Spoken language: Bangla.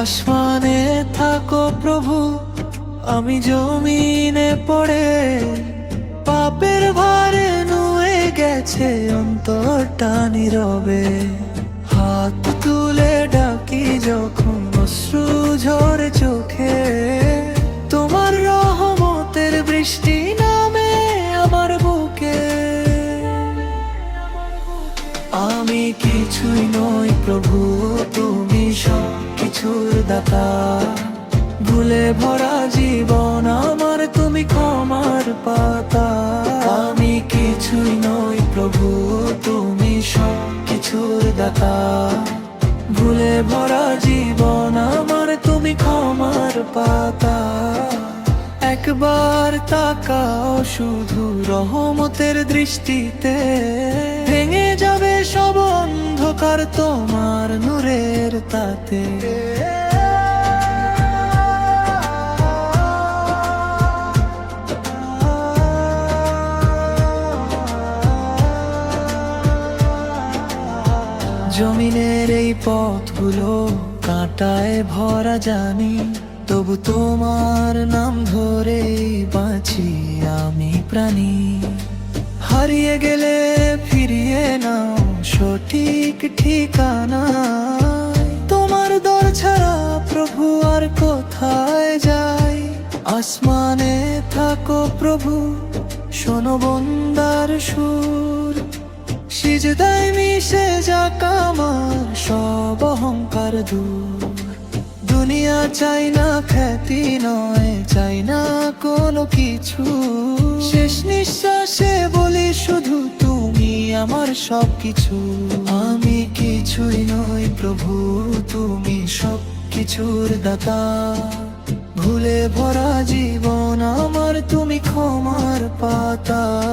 আসমানে থাকো প্রভু, আমি জমিনে পড়ে। পাপের ভারে নুয়ে গেছে অন্তরটা নীরবে। হাত তুলে ডাকি যখন অশ্রু ঝরে চোখে। তোমার রহমতের বৃষ্টি নামে আমার বুকে। আমি কিছুই নই প্রভু দাতা ভুলে ভরা জীবন আমার তুমি ক্ষমার পাতা। আমি কিছুই নই প্রভু, তুমি সব কিছুর দাতা। ভুলে ভরা জীবন আমার তুমি ক্ষমার পাতা। একবার তাকাও শুধু রহমতের দৃষ্টিতে। ভেঙে যাবে সব অন্ধকার তোমার নূরের তাতে। জমিনের এই পথগুলো কাঁটায় ভরা জানি। তবু তোমার নাম ধরে বাঁচি আমি প্রাণী। হারিয়ে গেলে ফিরিয়ে নাও, সঠিক ঠিকানা। তোমার দর ছাড়া প্রভু আর কোথায় যাই? আসমানে থাকো প্রভু, শোনো বন্দার সুর। সিজদায় মিশে যাক আমার সব অহংকার দুনিয়া চাই না খ্যাতি নয়, চাই না কোনো কিছু। শেষ নিঃশ্বাসে বলি শুধু তুমি আমার সব কিছু আমি কিছুই নই প্রভু, তুমি সব কিছুর দাতা। ভুলে ভরা জীবন আমার, তুমি ক্ষমার পাতা।